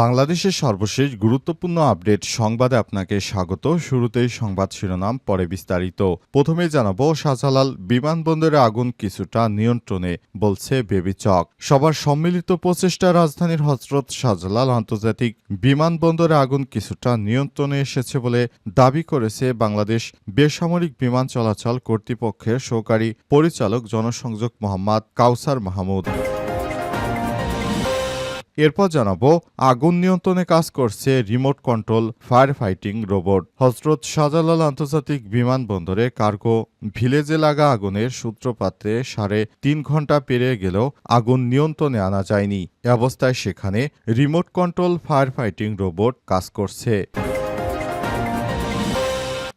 বাংলাদেশের সর্বশেষ গুরুত্বপূর্ণ আপডেট সংবাদে আপনাকে স্বাগত। শুরুতেই সংবাদ শিরোনাম, পরে বিস্তারিত। প্রথমে জানাব, শাহজালাল বিমানবন্দরে আগুন কিছুটা নিয়ন্ত্রণে বলছে বেবিচক। সবার সম্মিলিত প্রচেষ্টা রাজধানীর হজরত শাহজালাল আন্তর্জাতিক বিমানবন্দরে আগুন কিছুটা নিয়ন্ত্রণে এসেছে বলে দাবি করেছে বাংলাদেশ বেসামরিক বিমান চলাচল কর্তৃপক্ষের সহকারী পরিচালক জনসংযোগ মোহাম্মদ কাউসার মাহমুদ। এরপর জানাব, আগুন নিয়ন্ত্রণে কাজ করছে remote control fire fighting robot. Hazrat Shahjalal আন্তর্জাতিক বিমানবন্দরে কার্গো ভিলেজে লাগা আগুনের সূত্রপাতে সাড়ে তিন ঘণ্টা পেরিয়ে গেলেও আগুন নিয়ন্ত্রণে আনা যায়নি। অবস্থায় সেখানে remote control fire fighting robot কাজ করছে।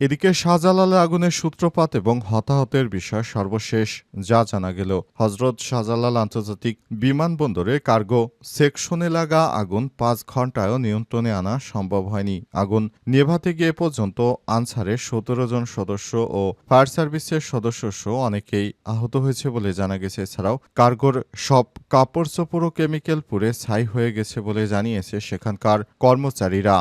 এদিকে শাহজালালে আগুনের সূত্রপাত এবং হতাহতের বিষয় সর্বশেষ যা জানা গেল। হজরত শাহজালাল আন্তর্জাতিক বিমানবন্দরে কার্গো সেকশনে লাগা আগুন পাঁচ ঘন্টায়ও নিয়ন্ত্রণে আনা সম্ভব হয়নি। আগুন নেভাতে গিয়ে পর্যন্ত আনসারের সতেরো জন সদস্য ও ফায়ার সার্ভিসের সদস্য সহ অনেকেই আহত হয়েছে বলে জানা গেছে। এছাড়াও কার্গোর সব কাপড় চোপড় কেমিক্যাল পুড়ে ছাই হয়ে গেছে বলে জানিয়েছে সেখানকার কর্মচারীরা।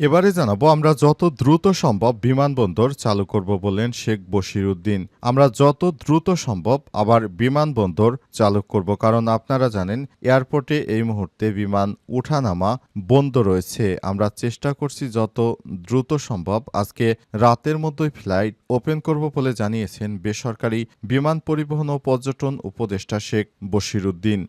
এবারে জানাব, আমরা যত দ্রুত সম্ভব বিমানবন্দর চালু করব বললেন শেখ বশির উদ্দিন আমরা যত দ্রুত সম্ভব আবার বিমানবন্দর চালু করব, কারণ আপনারা জানেন, এয়ারপোর্টে এই মুহূর্তে বিমান ওঠানামা বন্ধ রয়েছে। আমরা চেষ্টা করছি যত দ্রুত সম্ভব আজকে রাতের মধ্যেই ফ্লাইট ওপেন করব বলে জানিয়েছেন বেসরকারি বিমান পরিবহন ও পর্যটন উপদেষ্টা শেখ বশির উদ্দিন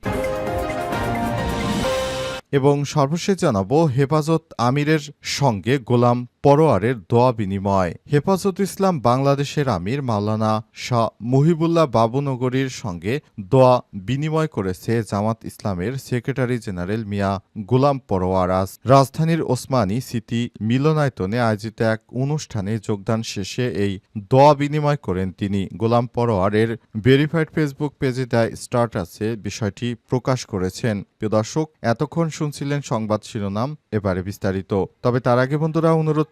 এবং সর্বশেষ জানাব হেফাজত আমিরের সঙ্গে গোলাম পরোয়ারের দোয়া বিনিময়। হেফাজত ইসলাম বাংলাদেশের আমির মাওলানা শাহ মুহিবুল্লাহ বাবুনগরীর সঙ্গে দোয়া বিনিময় করেছে জামাত ইসলামের সেক্রেটারি জেনারেল মিয়া গোলাম পরোয়ার। আজ রাজধানীর ওসমানী সিটি মিলনায়তনে আয়োজিত এক অনুষ্ঠানে যোগদান শেষে এই দোয়া বিনিময় করেন তিনি। গোলাম পরোয়ারের ভেরিফাইড ফেসবুক পেজে দেয় স্টার্টাসে বিষয়টি প্রকাশ করেছেন। প্রিয় দর্শক, এতক্ষণ শুনছিলেন সংবাদ শিরোনাম, এবারে বিস্তারিত। তবে তার আগে বন্ধুরা, অনুরোধ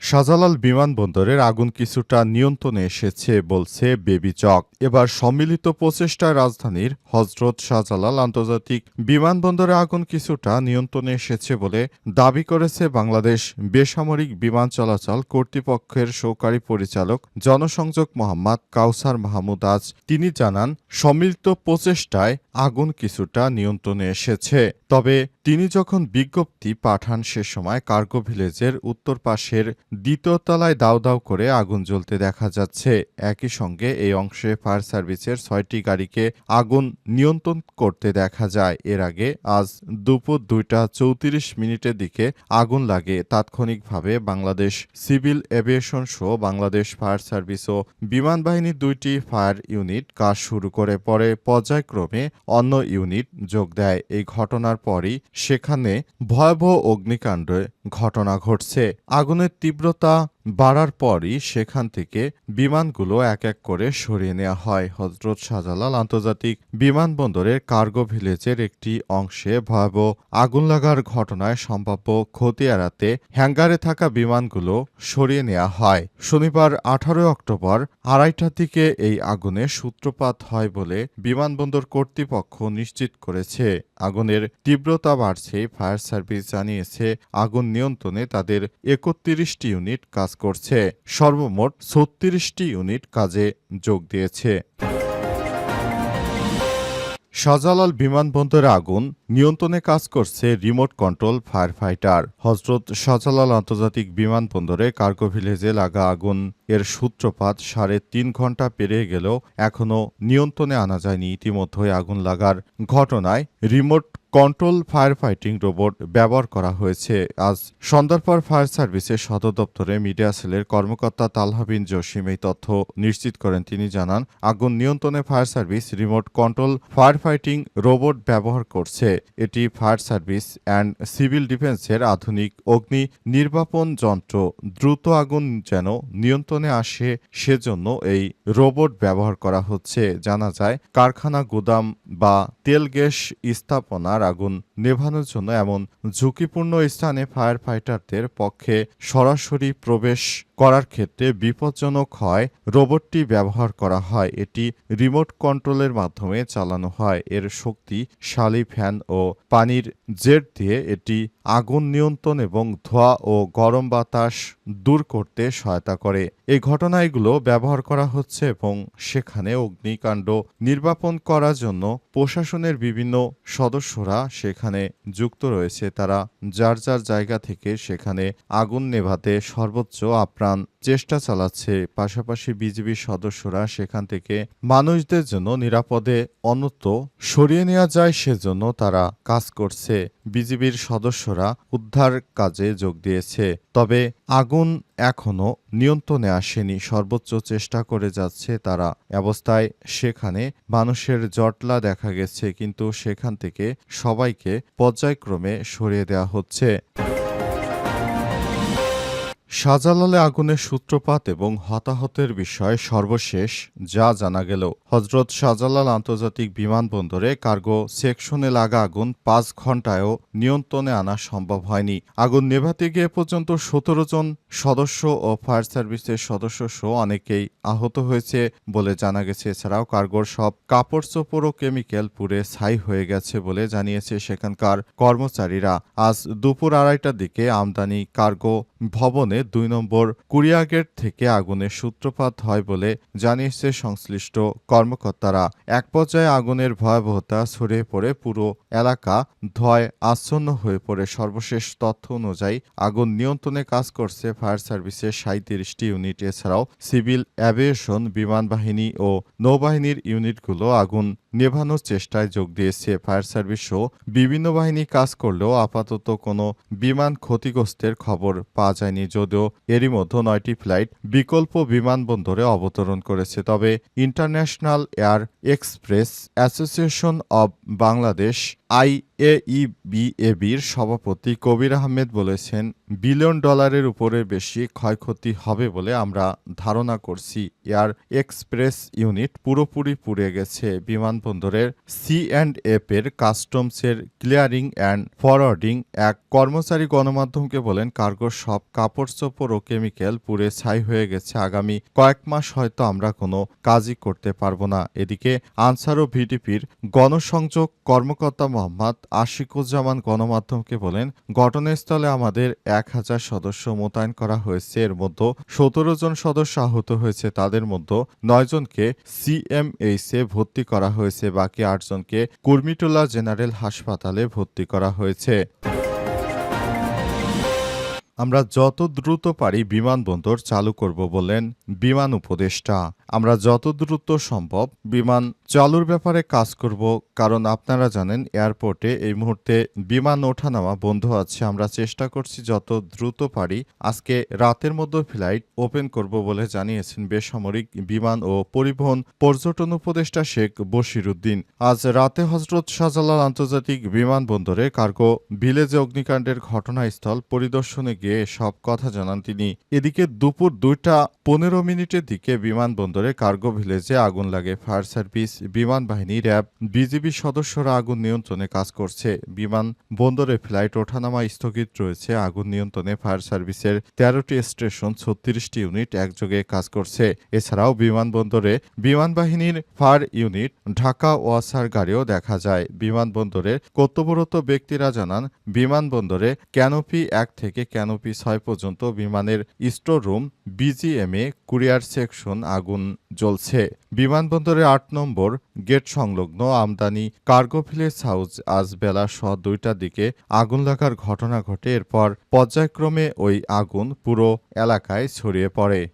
শাহজালাল বিমানবন্দরের আগুন কিছুটা নিয়ন্ত্রণে এসেছে বলছে বেবি চক। এবার সম্মিলিত প্রচেষ্টায় রাজধানীর হজরত শাহজালাল আন্তর্জাতিক বিমানবন্দরে আগুন কিছুটা নিয়ন্ত্রণে এসেছে বলে দাবি করেছে বাংলাদেশ বেসামরিক বিমান চলাচল কর্তৃপক্ষের সহকারী পরিচালক জনসংযোগ মোহাম্মদ কাউসার মাহমুদ আজ। তিনি জানান, সম্মিলিত প্রচেষ্টায় আগুন কিছুটা নিয়ন্ত্রণে এসেছে। তবে তিনি যখন বিজ্ঞপ্তি পাঠান সে সময় কার্গো ভিলেজের উত্তর পাশের দ্বিতীয় তলায় দাউ দাউ করে আগুন জ্বলতে দেখা যাচ্ছে। একই সঙ্গে এই অংশে ফায়ার সার্ভিসের ছয়টি গাড়িকে আগুন নিয়ন্ত্রণ করতে দেখা যায়। এর আগে আজ দুপুর দুইটা চৌত্রিশ মিনিটের দিকে আগুন লাগে। তাৎক্ষণিকভাবে বাংলাদেশ সিভিল এভিয়েশন সহ বাংলাদেশ ফায়ার সার্ভিস ও বিমান বাহিনীর দুইটি ফায়ার ইউনিট কাজ শুরু করে। পরে পর্যায়ক্রমে অন্য ইউনিট যোগ দেয়। এই ঘটনার পরই সেখানে ভয়াবহ অগ্নিকাণ্ডের ঘটনা ঘটছে। আগুনের তীব্রতা বাড়ার পরই সেখান থেকে বিমানগুলো এক এক করে সরিয়ে নেওয়া হয়। হজরত শাহজালাল আন্তর্জাতিক বিমানবন্দরের কার্গো ভিলেজের একটি অংশে ভয়াবহ আগুন লাগার ঘটনায় সম্ভাব্য ক্ষতি এড়াতে হ্যাঙ্গারে থাকা বিমানগুলো সরিয়ে নেওয়া হয়। শনিবার আঠারোই অক্টোবর আড়াইটার দিকে এই আগুনের সূত্রপাত হয় বলে বিমানবন্দর কর্তৃপক্ষ নিশ্চিত করেছে। আগুনের তীব্রতা বাড়ছে, ফায়ার সার্ভিস জানিয়েছে, আগুন নিয়ন্ত্রণে তাদের একত্রিশটি ইউনিট কাজ করছে সর্বমোট ছত্রিশটি ইউনিট কাজে যোগ দিয়েছে। শাহজালাল বিমানবন্দরে আগুন নিয়ন্ত্রণে কাজ করছে রিমোট কন্ট্রোল ফায়ার ফাইটার হজরত শাহজালাল আন্তর্জাতিক বিমানবন্দরে কার্গো ভিলেজে লাগা আগুন। এর সূত্রপাত সাড়ে তিন ঘণ্টা পেরিয়ে গেলেও এখনও নিয়ন্ত্রণে আনা যায়নি ইতিমধ্যে আগুন লাগার ঘটনায় remote control fire fighting robot ব্যবহার করা হয়েছে। আজ সন্ধ্যার ফায়ার সার্ভিসের সদর দপ্তরে মিডিয়া সেলের কর্মকর্তা তালহা বিন জসিম এই তথ্য নিশ্চিত করেন। তিনি জানান, আগুন নিয়ন্ত্রণে fire service remote control fire fighting robot ব্যবহার করছে। এটি ফায়ার সার্ভিস অ্যান্ড সিভিল ডিফেন্সের আধুনিক অগ্নি নির্বাপন যন্ত্র। দ্রুত আগুন যেন নিয়ন্ত্রণে আসে, সেজন্য এই রোবট ব্যবহার করা হচ্ছে। জানা যায়, কারখানা, গুদাম বা তেল গ্যাস স্থাপনার আগুন নেভানোর জন্য এমন ঝুঁকিপূর্ণ স্থানে ফায়ার ফাইটারদের পক্ষে সরাসরি প্রবেশ করার ক্ষেত্রে বিপজ্জনক হয়, রোবটটি ব্যবহার করা হয়, এটি রিমোট কন্ট্রোলের মাধ্যমে চালানো হয়। এর শক্তি, শালি ফ্যান ও পানির জেট দিয়ে এটি আগুন নিয়ন্ত্রণ এবং ধোঁয়া ও গরম বাতাস দূর করতে সহায়তা করে। এই ঘটনা এগুলো ব্যবহার করা হচ্ছে এবং সেখানে অগ্নিকাণ্ড নির্বাপন করার জন্য প্রশাসনের বিভিন্ন সদস্যরা সেখানে যুক্ত রয়েছে। তারা যার যার জায়গা থেকে সেখানে আগুন নেভাতে সর্বোচ্চ আপ্রাণ চেষ্টা চালাচ্ছে। পাশাপাশি বিজিবির সদস্যরা সেখান থেকে মানুষদের জন্য নিরাপদে অন্যত্র সরিয়ে নেওয়া যায় সেজন্য তারা কাজ করছে। বিজিবির সদস্যরা উদ্ধার কাজে যোগ দিয়েছে। তবে আগুন এখনও নিয়ন্ত্রণে আসেনি। সর্বোচ্চ চেষ্টা করে যাচ্ছে তারা। অবস্থায় সেখানে মানুষের জটলা দেখা গেছে, কিন্তু সেখান থেকে সবাইকে পর্যায়ক্রমে সরিয়ে দেওয়া হচ্ছে। শাহজালালে আগুনের সূত্রপাত এবং হতাহতের বিষয়ে সর্বশেষ যা জানা গেল। হজরত শাহজালাল আন্তর্জাতিক বিমানবন্দরে কার্গো সেকশনে লাগা আগুন পাঁচ ঘন্টায়ও নিয়ন্ত্রণে আনা সম্ভব হয়নি। আগুন নেভাতে গিয়ে পর্যন্ত সতেরো জন সদস্য ও ফায়ার সার্ভিসের সদস্য সহ অনেকেই আহত হয়েছে বলে জানা গেছে। এছাড়াও কার্গোর সব কাপড় চোপড় ও কেমিক্যাল পুড়ে ছাই হয়ে গেছে বলে জানিয়েছে সেখানকার কর্মচারীরা। আজ দুপুর আড়াইটার দিকে আমদানি কার্গো ভবনে দুই নম্বর কুরিয়া গেট থেকে আগুনের সূত্রপাত হয় বলে জানিয়েছে সংশ্লিষ্ট কর্মকর্তারা। এক পর্যায়ে আগুনের ভয়াবহতা ছড়িয়ে পড়ে পুরো এলাকা ধয় আচ্ছন্ন হয়ে পড়ে। সর্বশেষ তথ্য অনুযায়ী আগুন নিয়ন্ত্রণে কাজ করছে ফায়ার সার্ভিসের সাঁত্রিশটি ইউনিট। এছাড়াও সিভিল অ্যাভিয়েশন বিমান বাহিনী ও নৌবাহিনীর ইউনিটগুলো আগুন নেভানোর চেষ্টায় যোগ দিয়েছে ফায়ার সার্ভিস সহ বিভিন্ন বাহিনী কাজ করলেও আপাতত কোনো বিমান ক্ষতিগ্রস্তের খবর পাওয়া যায়নি, যদিও এরই মধ্যে নয়টি ফ্লাইট বিকল্প বিমানবন্দরে অবতরণ করেছে। তবে International Air Express Association of Bangladesh আইএইবিএবির সভাপতি কবির আহমেদ বলেছেন, বিলিয়ন ডলারের উপরে বেশি ক্ষয়ক্ষতি হবে বলে আমরা ধারণা করছি। এয়ার এক্সপ্রেস ইউনিট পুরোপুরি পুড়ে গেছে বিমানবন্দরের সি অ্যান্ড এফ এর কাস্টমসের ক্লিয়ারিং অ্যান্ড ফরওয়ার্ডিং। এক কর্মচারী গণমাধ্যমকে বলেন কার্গোর সব কাপড়, চোপড় ও কেমিক্যাল পুড়ে ছাই হয়ে গেছে। আগামী কয়েক মাস হয়তো আমরা কোনো কাজই করতে পারব না। এদিকে আনসার ও ভিডিপির গণসংযোগ কর্মকর্তা মোহাম্মদ আশিকুজ্জামান গণমাধ্যমকে বলেন, ঘটনাস্থলে আমাদের এক হাজার সদস্য মোতায়েন করা হয়েছে। এর মধ্যে সতেরো জন সদস্য আহত হয়েছে। তাদের মধ্যে নয় জনকে সিএমএইচ এ ভর্তি করা হয়েছে। বাকি আটজনকে কুর্মিটোলা জেনারেল হাসপাতালে ভর্তি করা হয়েছে। আমরা যত দ্রুত পারি বিমানবন্দর চালু করব বললেন বিমান উপদেষ্টা। আমরা যত দ্রুত সম্ভব বিমান চালুর ব্যাপারে কাজ করব, কারণ আপনারা জানেন এয়ারপোর্টে এই মুহূর্তে বিমান ওঠা ওঠানামা বন্ধ আছে। আমরা চেষ্টা করছি যত দ্রুত পারি আজকে রাতের মধ্যে ফ্লাইট ওপেন করব বলে জানিয়েছেন বেসামরিক বিমান ও পরিবহন পর্যটন উপদেষ্টা শেখ বশিরুদ্দিন আজ রাতে হজরত শাহজালাল আন্তর্জাতিক বিমানবন্দরে কার্গো ভিলেজে অগ্নিকাণ্ডের ঘটনাস্থল পরিদর্শনে গিয়ে সব কথা জানান তিনি। এদিকে দুপুর দুইটা পনেরো মিনিটের দিকে বিমানবন্দরে কার্গো ভিলেজে আগুন লাগে। ফায়ার সার্ভিস, বিমান বাহিনী, র্যাব, বিজিবি সদস্যরা আগুন নিয়ন্ত্রণে কাজ করছে। বিমান বন্দরে ফ্লাইট ওঠানামা স্থগিত রয়েছে। আগুন নিয়ন্ত্রণে ফায়ার সার্ভিসের তেরোটি স্টেশন, ছত্রিশটি ইউনিট একযোগে কাজ করছে। এছাড়াও বিমানবন্দরে বিমান বাহিনীর ফায়ার ইউনিট ঢাকা ওয়াসার গাড়িও দেখা যায়। বিমানবন্দরের কর্তব্যরত ব্যক্তিরা জানান, বিমানবন্দরে ক্যানোপি এক থেকে ক্যানোপি ছয় পর্যন্ত বিমানের store room BGMA courier section আগুন জ্বলছে। বিমানবন্দরের আট নম্বর গেট সংলগ্ন আমদানি কার্গো ভিলেজ হাউস আজ বেলা স দুইটার দিকে আগুন লাগার ঘটনা ঘটে। এরপর পর্যায়ক্রমে ওই আগুন পুরো এলাকায় ছড়িয়ে পড়ে।